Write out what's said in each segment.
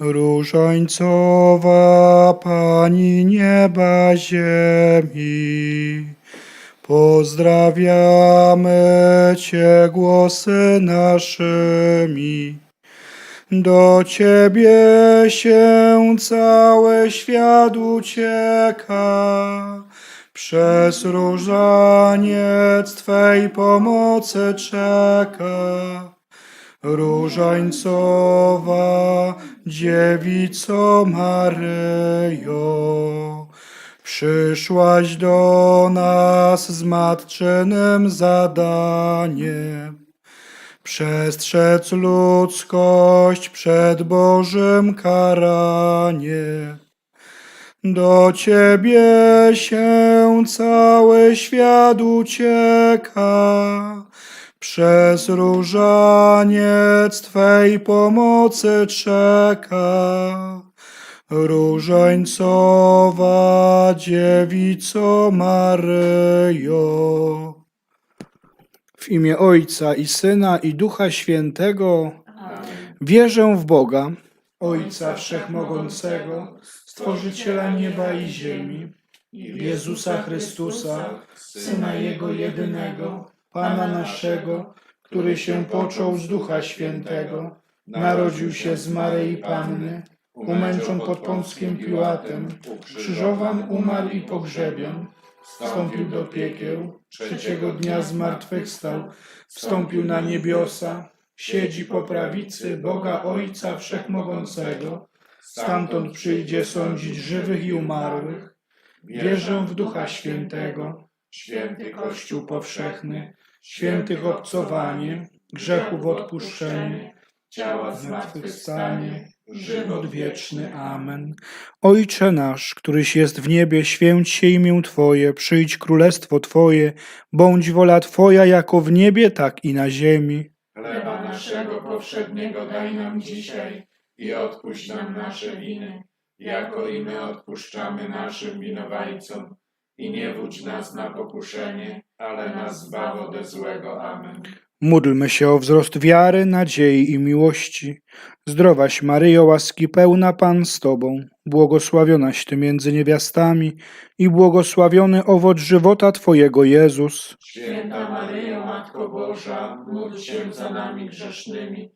Różańcowa Pani nieba ziemi, pozdrawiamy Cię głosy naszymi. Do Ciebie się cały świat ucieka, przez różaniec Twej pomocy czeka. Różańcowa dziewico Maryjo, przyszłaś do nas z matczynym zadaniem. Przestrzec ludzkość przed Bożym karaniem. Do Ciebie się cały świat ucieka, przez różaniec Twej pomocy czeka. Różańcowa dziewico Maryjo. W imię Ojca i Syna i Ducha Świętego wierzę w Boga, Ojca Wszechmogącego, Stworzyciela nieba i ziemi, w Jezusa Chrystusa, Syna Jego jedynego, Pana naszego, który się począł z Ducha Świętego, narodził się z Maryi Panny, umęczon pod Pąckim Piłatem, krzyżowan, umarł i pogrzebion, wstąpił do piekieł, trzeciego dnia zmartwychwstał, wstąpił na niebiosa, siedzi po prawicy Boga Ojca Wszechmogącego, stamtąd przyjdzie sądzić żywych i umarłych. Wierzę w Ducha Świętego, święty Kościół powszechny, świętych obcowanie, grzechów odpuszczenie, ciała zmartwychwstanie, żywot wieczny. Amen. Ojcze nasz, któryś jest w niebie, święć się imię Twoje, przyjdź królestwo Twoje, bądź wola Twoja jako w niebie, tak i na ziemi. Chleba naszego powszedniego daj nam dzisiaj i odpuść nam nasze winy, jako i my odpuszczamy naszym winowajcom. I nie wódź nas na pokuszenie, ale nas zbaw ode złego. Amen. Módlmy się o wzrost wiary, nadziei i miłości. Zdrowaś Maryjo, łaski pełna Pan z Tobą, błogosławionaś Ty między niewiastami i błogosławiony owoc żywota Twojego Jezus. Święta Maryjo, Matko Boża, módl się za nami grzesznymi,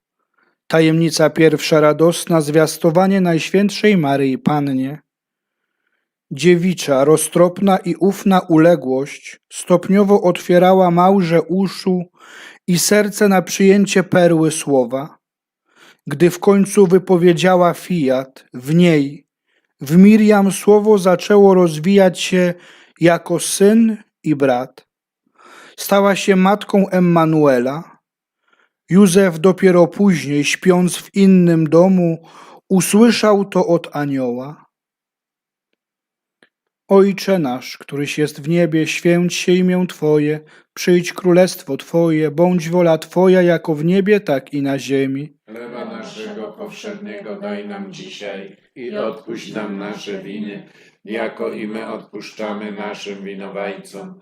Tajemnica pierwsza radosna, zwiastowanie Najświętszej Maryi Pannie. Dziewicza, roztropna i ufna uległość stopniowo otwierała małże uszu i serce na przyjęcie perły słowa. Gdy w końcu wypowiedziała fiat, w niej, w Miriam słowo zaczęło rozwijać się jako syn i brat. Stała się matką Emmanuela. Józef dopiero później, śpiąc w innym domu, usłyszał to od anioła. Ojcze nasz, któryś jest w niebie, święć się imię Twoje, przyjdź królestwo Twoje, bądź wola Twoja jako w niebie, tak i na ziemi. Chleba naszego powszedniego daj nam dzisiaj i odpuść nam nasze winy, jako i my odpuszczamy naszym winowajcom.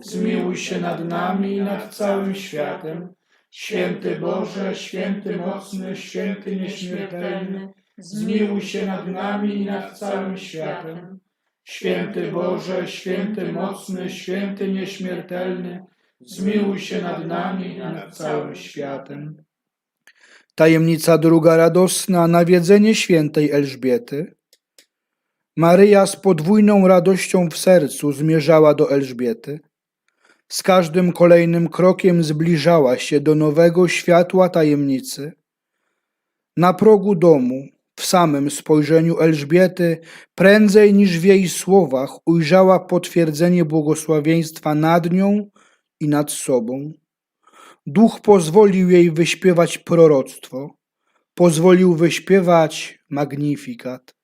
Zmiłuj się nad nami i nad całym światem. Święty Boże, święty mocny, święty nieśmiertelny, zmiłuj się nad nami i nad całym światem. Święty Boże, święty mocny, święty nieśmiertelny, zmiłuj się nad nami i nad całym światem. Tajemnica druga radosna, nawiedzenie świętej Elżbiety. Maryja z podwójną radością w sercu zmierzała do Elżbiety. Z każdym kolejnym krokiem zbliżała się do nowego światła tajemnicy. Na progu domu, w samym spojrzeniu Elżbiety, prędzej niż w jej słowach, ujrzała potwierdzenie błogosławieństwa nad nią i nad sobą. Duch pozwolił jej wyśpiewać proroctwo, pozwolił wyśpiewać magnifikat.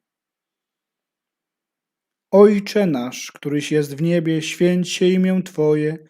Ojcze nasz, któryś jest w niebie, święć się imię Twoje,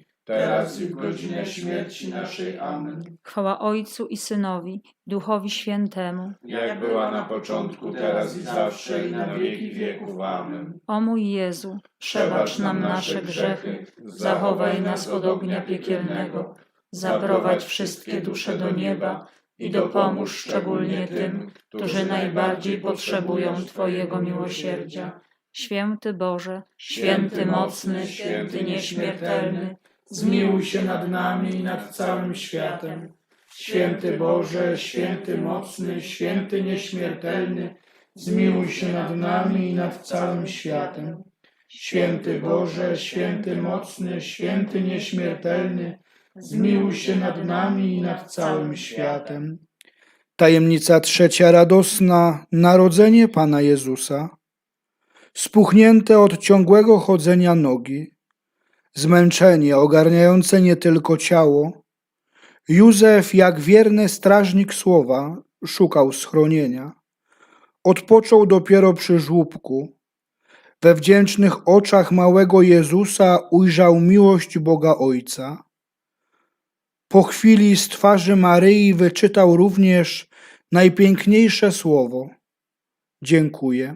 teraz i w godzinę śmierci naszej. Amen. Chwała Ojcu i Synowi, Duchowi Świętemu. Jak była na początku, teraz i zawsze, i na wieki wieków. Amen. O mój Jezu, przebacz nam nasze grzechy, zachowaj nas od ognia piekielnego, zaprowadź wszystkie dusze do nieba i dopomóż szczególnie tym, którzy najbardziej potrzebują Twojego miłosierdzia. Święty Boże, święty mocny, święty nieśmiertelny, Zmiłuj się nad nami i nad całym światem. Święty Boże, święty mocny, święty nieśmiertelny, zmiłuj się nad nami i nad całym światem. Święty Boże, święty mocny, święty nieśmiertelny, zmiłuj się nad nami i nad całym światem. Tajemnica trzecia radosna, narodzenie Pana Jezusa. Spuchnięte od ciągłego chodzenia nogi, zmęczenie ogarniające nie tylko ciało, Józef, jak wierny strażnik słowa, szukał schronienia. Odpoczął dopiero przy żłóbku. We wdzięcznych oczach małego Jezusa ujrzał miłość Boga Ojca. Po chwili z twarzy Maryi wyczytał również najpiękniejsze słowo: Dziękuję.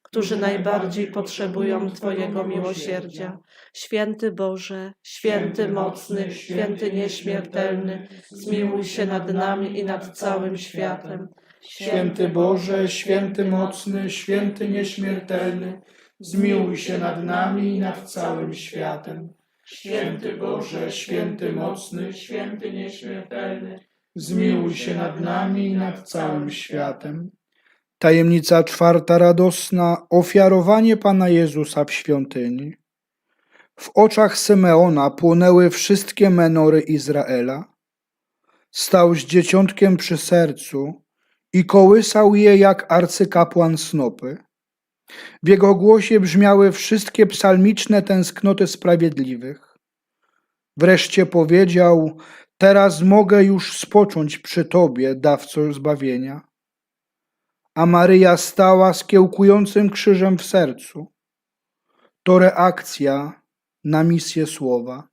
którzy najbardziej potrzebują Twojego miłosierdzia. Święty Boże, święty mocny, święty nieśmiertelny, zmiłuj się nad nami i nad całym światem. Święty Boże, święty mocny, święty nieśmiertelny, zmiłuj się nad nami i nad całym światem. Święty Boże, święty mocny, święty nieśmiertelny, zmiłuj się nad nami i nad całym światem. Tajemnica czwarta radosna, ofiarowanie Pana Jezusa w świątyni. W oczach Symeona płonęły wszystkie menory Izraela. Stał z dzieciątkiem przy sercu i kołysał je jak arcykapłan snopy. W jego głosie brzmiały wszystkie psalmiczne tęsknoty sprawiedliwych. Wreszcie powiedział: Teraz mogę już spocząć przy Tobie, dawco zbawienia. A Maryja stała z kiełkującym krzyżem w sercu. To reakcja na misję słowa.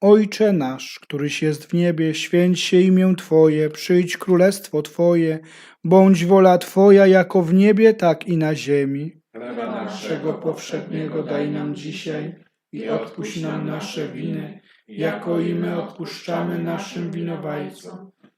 Ojcze nasz, któryś jest w niebie, święć się imię Twoje, przyjdź królestwo Twoje, bądź wola Twoja jako w niebie, tak i na ziemi. Chleba Naszego powszedniego daj nam dzisiaj i odpuść nam nasze winy, jako i my odpuszczamy naszym winowajcom.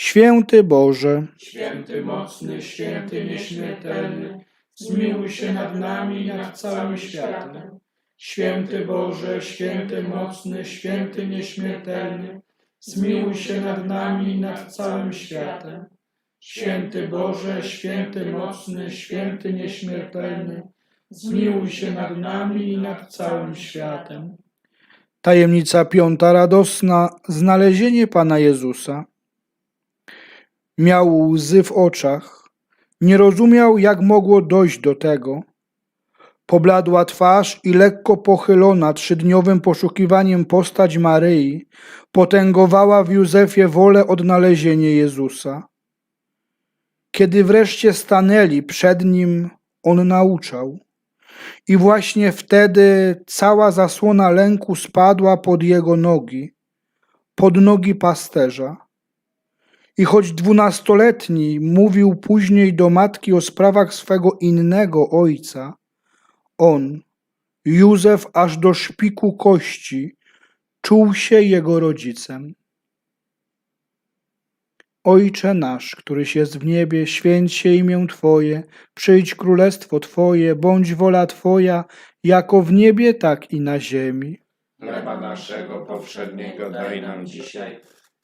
Święty Boże, Święty mocny, święty nieśmiertelny, zmiłuj się nad nami i nad całym światem. Święty Boże, święty mocny, święty nieśmiertelny, zmiłuj się nad nami i nad całym światem. Święty Boże, święty mocny, święty nieśmiertelny, zmiłuj się nad nami i nad całym światem. tajemnica piąta radosna, znalezienie Pana Jezusa. Miał łzy w oczach, nie rozumiał, jak mogło dojść do tego. Pobladła twarz i lekko pochylona trzydniowym poszukiwaniem postać Maryi potęgowała w Józefie wolę odnalezienia Jezusa. Kiedy wreszcie stanęli przed nim, on nauczał. I właśnie wtedy cała zasłona lęku spadła pod jego nogi, pod nogi pasterza. I choć dwunastoletni mówił później do matki o sprawach swego innego ojca, on, Józef aż do szpiku kości, czuł się jego rodzicem. Ojcze nasz, któryś jest w niebie, święć się imię Twoje, przyjdź królestwo Twoje, bądź wola Twoja, jako w niebie, tak i na ziemi. Chleba naszego powszedniego daj nam dzisiaj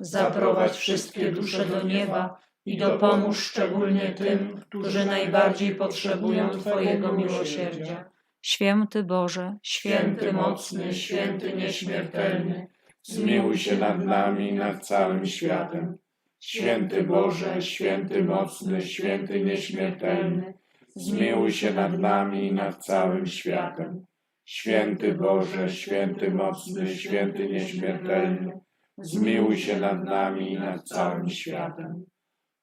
zaprowadź wszystkie dusze do nieba i dopomóż szczególnie tym, którzy najbardziej potrzebują Twojego miłosierdzia. Święty Boże, święty mocny, święty nieśmiertelny, Zmiłuj się nad nami i nad całym światem. Święty Boże, święty mocny, święty nieśmiertelny, zmiłuj się nad nami i nad całym światem. Święty Boże, święty mocny, święty nieśmiertelny, zmiłuj się nad nami i nad całym światem.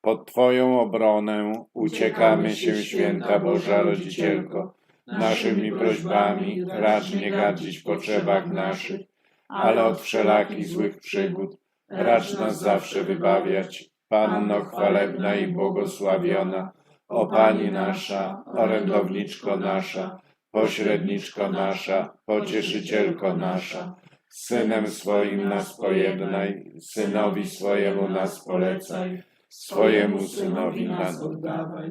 Pod Twoją obronę uciekamy się, święta Boża Rodzicielko, naszymi prośbami racz nie gadzić w potrzebach naszych, ale od wszelakich złych przygód racz nas zawsze wybawiać. Panno chwalebna i błogosławiona, o Pani nasza, orędowniczko nasza, pośredniczko nasza, pocieszycielko nasza, Synem swoim nas pojednaj, Synowi swojemu nas polecaj, swojemu Synowi nas oddawaj.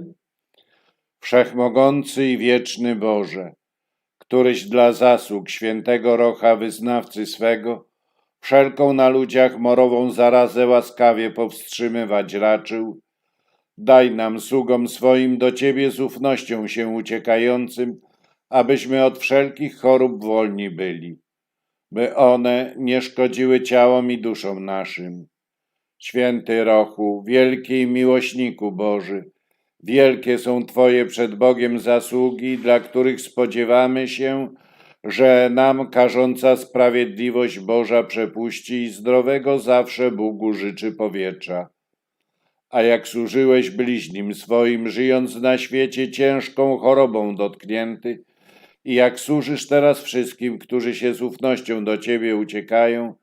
Wszechmogący i wieczny Boże, któryś dla zasług świętego Rocha, wyznawcy swego, wszelką na ludziach morową zarazę łaskawie powstrzymywać raczył, daj nam sługom swoim do Ciebie z ufnością się uciekającym, abyśmy od wszelkich chorób wolni byli, by one nie szkodziły ciałom i duszom naszym. Święty Rochu, wielki miłośniku Boży, Wielkie są Twoje przed Bogiem zasługi, dla których spodziewamy się, że nam karząca sprawiedliwość Boża przepuści i zdrowego zawsze Bóg życzy powietrza. A jak służyłeś bliźnim swoim, żyjąc na świecie ciężką chorobą dotknięty, i jak służysz teraz wszystkim, którzy się z ufnością do Ciebie uciekają,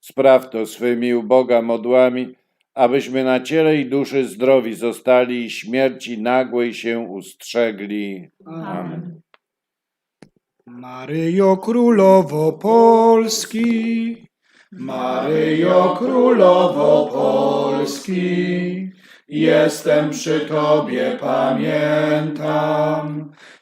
spraw to swymi u Boga modłami, abyśmy na ciele i duszy zdrowi zostali i śmierci nagłej się ustrzegli. Amen. Maryjo Królowo Polski, Maryjo Królowo Polski, jestem przy Tobie, pamiętam,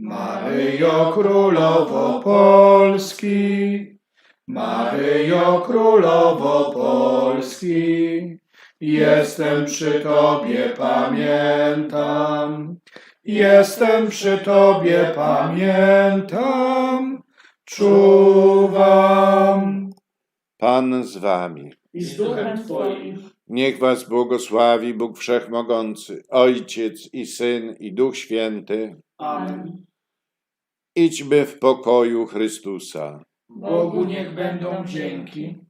Maryjo Królowo Polski, Maryjo Królowo Polski, jestem przy Tobie, pamiętam, jestem przy Tobie, pamiętam, czuwam. Pan z Wami. i z duchem Twoim. Niech Was błogosławi Bóg Wszechmogący, Ojciec i Syn i Duch Święty. Amen. Idźmy w pokoju Chrystusa. Bogu niech będą dzięki.